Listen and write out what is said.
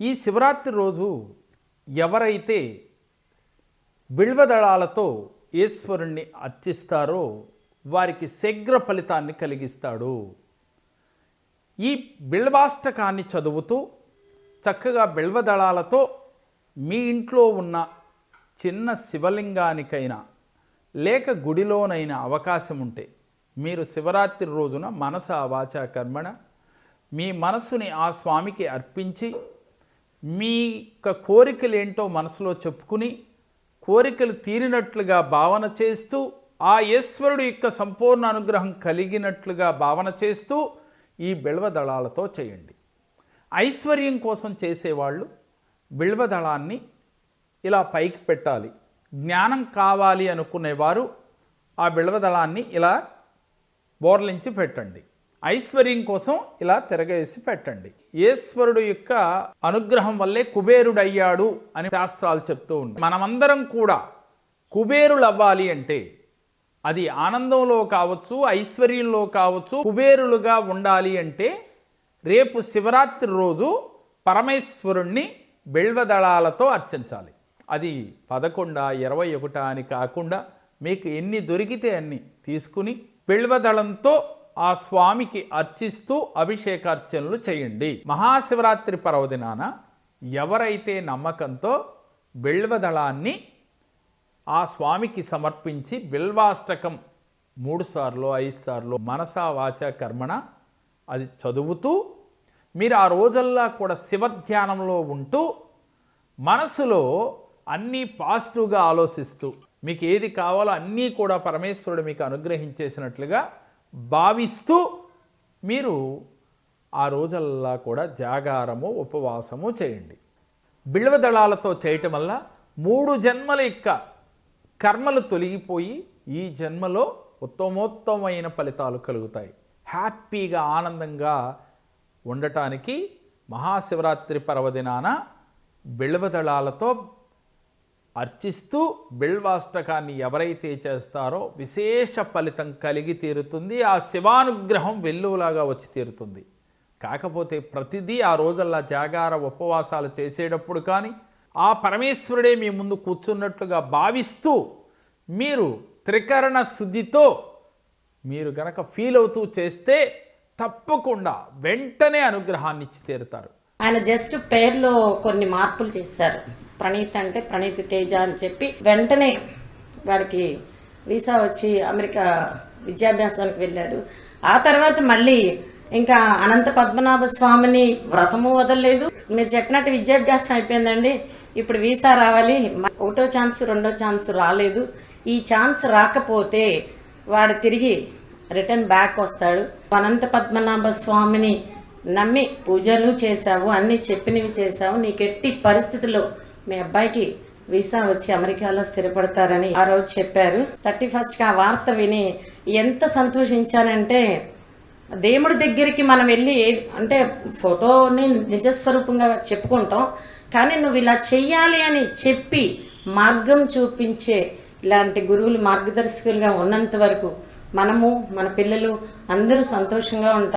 ఈ శివరాత్రి రోజు ఎవరైతే బిల్వదళాలతో ఈశ్వరుణ్ణి అర్చిస్తారో వారికి శీఘ్ర ఫలితాన్ని కలిగిస్తాడు. ఈ బిల్వాష్టకాన్ని చదువుతూ చక్కగా బిల్వదళాలతో మీ ఇంట్లో ఉన్న చిన్న శివలింగానికైనా లేక గుడిలోనైనా అవకాశం ఉంటే మీరు శివరాత్రి రోజున మనస వాచ కర్మణ మీ మనసుని ఆ స్వామికి అర్పించి మీ యొక్క కోరికలు ఏంటో మనసులో చెప్పుకుని కోరికలు తీరినట్లుగా భావన చేస్తూ ఆ ఈశ్వరుడు యొక్క సంపూర్ణ అనుగ్రహం కలిగినట్లుగా భావన చేస్తూ ఈ బిల్వదళాలతో చేయండి. ఐశ్వర్యం కోసం చేసేవాళ్ళు బిల్వదళాన్ని ఇలా పైకి పెట్టాలి. జ్ఞానం కావాలి అనుకునేవారు ఆ బిల్వదళాన్ని ఇలా బోర్లించి పెట్టండి. ఐశ్వర్యం కోసం ఇలా తిరగేసి పెట్టండి. ఈశ్వరుడు యొక్క అనుగ్రహం వల్లే కుబేరుడు అయ్యాడు అని శాస్త్రాలు చెప్తూ ఉంటాయి. మనమందరం కూడా కుబేరులు అవ్వాలి అంటే అది ఆనందంలో కావచ్చు ఐశ్వర్యంలో కావచ్చు కుబేరులుగా ఉండాలి అంటే రేపు శివరాత్రి రోజు పరమేశ్వరుణ్ణి బిల్వదళాలతో అర్చించాలి. అది పదకొండ ఇరవై ఒకట అని కాకుండా మీకు ఎన్ని దొరికితే అన్ని తీసుకుని బిల్వదళంతో ఆ స్వామికి అర్చిస్తూ అభిషేకార్చనలు చేయండి. మహాశివరాత్రి పర్వదినాన ఎవరైతే నమ్మకంతో బిల్వదళాన్ని ఆ స్వామికి సమర్పించి బిల్వాష్టకం మూడు సార్లు ఐదు సార్లు మనసా వాచ కర్మణ అది చదువుతూ మీరు ఆ రోజల్లా కూడా శివధ్యానంలో ఉంటూ మనసులో అన్నీ పాజిటివ్గా ఆలోచిస్తూ మీకు ఏది కావాలో అన్నీ కూడా పరమేశ్వరుడు మీకు అనుగ్రహించేసినట్లుగా భావిస్తూ మీరు ఆ రోజల్లా కూడా జాగారము ఉపవాసము చేయండి. బిల్వదళాలతో చేయటం వల్ల మూడు జన్మల యొక్క కర్మలు తొలగిపోయి ఈ జన్మలో ఉత్తమోత్తమైన ఫలితాలు కలుగుతాయి. హ్యాపీగా ఆనందంగా ఉండటానికి మహాశివరాత్రి పర్వదినాన బిల్వదళాలతో అర్చిస్తూ బిల్వాష్టకాన్ని ఎవరైతే చేస్తారో విశేష ఫలితం కలిగి తీరుతుంది. ఆ శివానుగ్రహం వెల్లువలాగా వచ్చి తీరుతుంది. కాకపోతే ప్రతిదీ ఆ రోజల్లా జాగార ఉపవాసాలు చేసేటప్పుడు కానీ ఆ పరమేశ్వరుడే మీ ముందు కూర్చున్నట్లుగా భావిస్తూ మీరు త్రికరణ శుద్ధితో మీరు గనక ఫీల్ అవుతూ చేస్తే తప్పకుండా వెంటనే అనుగ్రహాన్ని ఇచ్చి తీరుతారు. ఆయన జస్ట్ పేర్లో కొన్ని మార్పులు చేశారు. ప్రణీత్ అంటే ప్రణీత్ తేజ అని చెప్పి వెంటనే వాడికి వీసా వచ్చి అమెరికా విద్యాభ్యాసానికి వెళ్ళాడు. ఆ తర్వాత మళ్ళీ ఇంకా అనంత పద్మనాభ స్వామిని వ్రతము వదలలేదు. మీరు చెప్పినట్టు విద్యాభ్యాసం అయిపోయిందండి. ఇప్పుడు వీసా రావాలి. ఒకటో ఛాన్స్ రెండో ఛాన్స్ రాలేదు. ఈ ఛాన్స్ రాకపోతే వాడు తిరిగి రిటర్న్ బ్యాక్ వస్తాడు. అనంత పద్మనాభ స్వామిని నమ్మి పూజలు చేశావు అన్నీ చెప్పినవి చేశావు. నీకెట్టి పరిస్థితుల్లో మీ అబ్బాయికి వీసా వచ్చి అమెరికాలో స్థిరపడతారని ఆ రోజు చెప్పారు. థర్టీ ఫస్ట్ ఆ వార్త విని ఎంత సంతోషించానంటే దేవుడి దగ్గరికి మనం వెళ్ళి అంటే ఫోటోని నిజస్వరూపంగా చెప్పుకుంటాం. కానీ నువ్వు ఇలా చెయ్యాలి అని చెప్పి మార్గం చూపించే ఇలాంటి గురువులు మార్గదర్శకులుగా ఉన్నంత వరకు మనము మన పిల్లలు అందరూ సంతోషంగా ఉంటారు.